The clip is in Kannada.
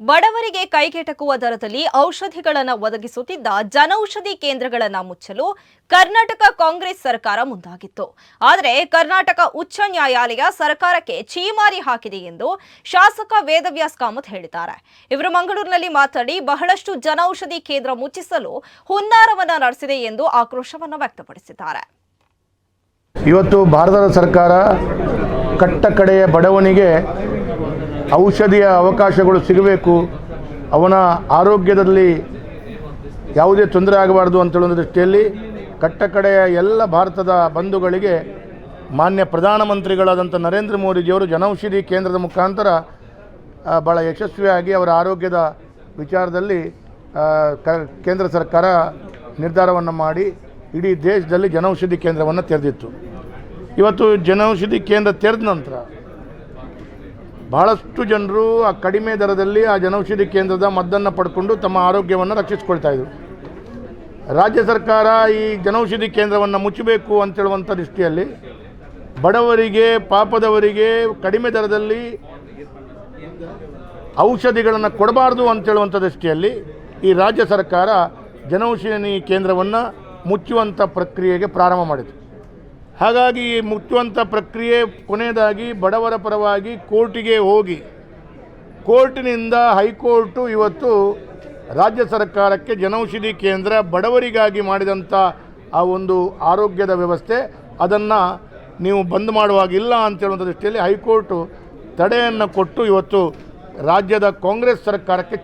ಬಡವರಿಗೆ ಕೈಗೆಟಕುವ ದರದಲ್ಲಿ ಔಷಧಿಗಳನ್ನು ಒದಗಿಸುತ್ತಿದ್ದ ಜನೌಷಧಿ ಕೇಂದ್ರಗಳನ್ನು ಮುಚ್ಚಲು ಕರ್ನಾಟಕ ಕಾಂಗ್ರೆಸ್ ಸರ್ಕಾರ ಮುಂದಾಗಿತ್ತು. ಆದರೆ ಕರ್ನಾಟಕ ಉಚ್ಚ ನ್ಯಾಯಾಲಯ ಸರ್ಕಾರಕ್ಕೆ ಛೀಮಾರಿ ಹಾಕಿದೆ ಎಂದು ಶಾಸಕ ವೇದವ್ಯಾಸ್ ಕಾಮತ್ ಹೇಳಿದ್ದಾರೆ. ಇವರು ಮಂಗಳೂರಿನಲ್ಲಿ ಮಾತನಾಡಿ ಬಹಳಷ್ಟು ಜನೌಷಧಿ ಕೇಂದ್ರ ಮುಚ್ಚಿಸಲು ಹುನ್ನಾರವನ್ನು ನಡೆಸಿದೆ ಎಂದು ಆಕ್ರೋಶವನ್ನು ವ್ಯಕ್ತಪಡಿಸಿದ್ದಾರೆ. ಇವತ್ತು ಭಾರತದ ಸರ್ಕಾರ ಕಟ್ಟಕಡೆಯ ಬಡವನಿಗೆ ಔಷಧಿಯ ಅವಕಾಶಗಳು ಸಿಗಬೇಕು. ಅವನ ಆರೋಗ್ಯದಲ್ಲಿ ಯಾವುದೇ ತೊಂದರೆ ಆಗಬಾರ್ದು ಅಂತೇಳುವ ದೃಷ್ಟಿಯಲ್ಲಿ ಕಟ್ಟಕಡೆಯ ಎಲ್ಲ ಭಾರತದ ಬಂಧುಗಳಿಗೆ ಮಾನ್ಯ ಪ್ರಧಾನಮಂತ್ರಿಗಳಾದಂಥ ನರೇಂದ್ರ ಮೋದಿಜಿಯವರು ಜನೌಷಧಿ ಕೇಂದ್ರದ ಮುಖಾಂತರ ಭಾಳ ಯಶಸ್ವಿಯಾಗಿ ಅವರ ಆರೋಗ್ಯದ ವಿಚಾರದಲ್ಲಿ ಕ, ಕೇಂದ್ರ ಸರ್ಕಾರ ನಿರ್ಧಾರವನ್ನು ಮಾಡಿ ಇಡೀ ದೇಶದಲ್ಲಿ ಜನೌಷಧಿ ಕೇಂದ್ರವನ್ನು ತೆರೆದಿತ್ತು. ಇವತ್ತು ಜನೌಷಧಿ ಕೇಂದ್ರ ತೆರೆದ ನಂತರ ಬಹಳಷ್ಟು ಜನರು ಆ ಕಡಿಮೆ ದರದಲ್ಲಿ ಆ ಜನೌಷಧಿ ಕೇಂದ್ರದ ಮದ್ದನ್ನು ಪಡ್ಕೊಂಡು ತಮ್ಮ ಆರೋಗ್ಯವನ್ನು ರಕ್ಷಿಸ್ಕೊಳ್ತಾ ಇದ್ರು. ರಾಜ್ಯ ಸರ್ಕಾರ ಈ ಜನೌಷಧಿ ಕೇಂದ್ರವನ್ನು ಮುಚ್ಚಬೇಕು ಅಂತೇಳುವಂಥ ದೃಷ್ಟಿಯಲ್ಲಿ ಬಡವರಿಗೆ, ಪಾಪದವರಿಗೆ ಕಡಿಮೆ ದರದಲ್ಲಿ ಔಷಧಿಗಳನ್ನು ಕೊಡಬಾರ್ದು ಅಂತೇಳುವಂಥ ದೃಷ್ಟಿಯಲ್ಲಿ ಈ ರಾಜ್ಯ ಸರ್ಕಾರ ಜನೌಷಧಿ ಕೇಂದ್ರವನ್ನು ಮುಚ್ಚುವಂಥ ಪ್ರಕ್ರಿಯೆಗೆ ಪ್ರಾರಂಭ ಮಾಡಿತು. ಹಾಗಾಗಿ ಈ ಮುಚ್ಚುವಂಥ ಪ್ರಕ್ರಿಯೆ ಕೊನೆಯದಾಗಿ ಬಡವರ ಪರವಾಗಿ ಕೋರ್ಟಿಗೆ ಹೋಗಿ, ಕೋರ್ಟಿನಿಂದ ಹೈಕೋರ್ಟು ಇವತ್ತು ರಾಜ್ಯ ಸರ್ಕಾರಕ್ಕೆ ಜನೌಷಧಿ ಕೇಂದ್ರ ಬಡವರಿಗಾಗಿ ಮಾಡಿದಂಥ ಆ ಒಂದು ಆರೋಗ್ಯದ ವ್ಯವಸ್ಥೆ, ಅದನ್ನು ನೀವು ಬಂದ್ ಮಾಡುವಾಗಿಲ್ಲ ಅಂತೇಳುವಂಥ ದೃಷ್ಟಿಯಲ್ಲಿ ಹೈಕೋರ್ಟು ತಡೆಯನ್ನು ಕೊಟ್ಟು ಇವತ್ತು ರಾಜ್ಯದ ಕಾಂಗ್ರೆಸ್ ಸರ್ಕಾರಕ್ಕೆ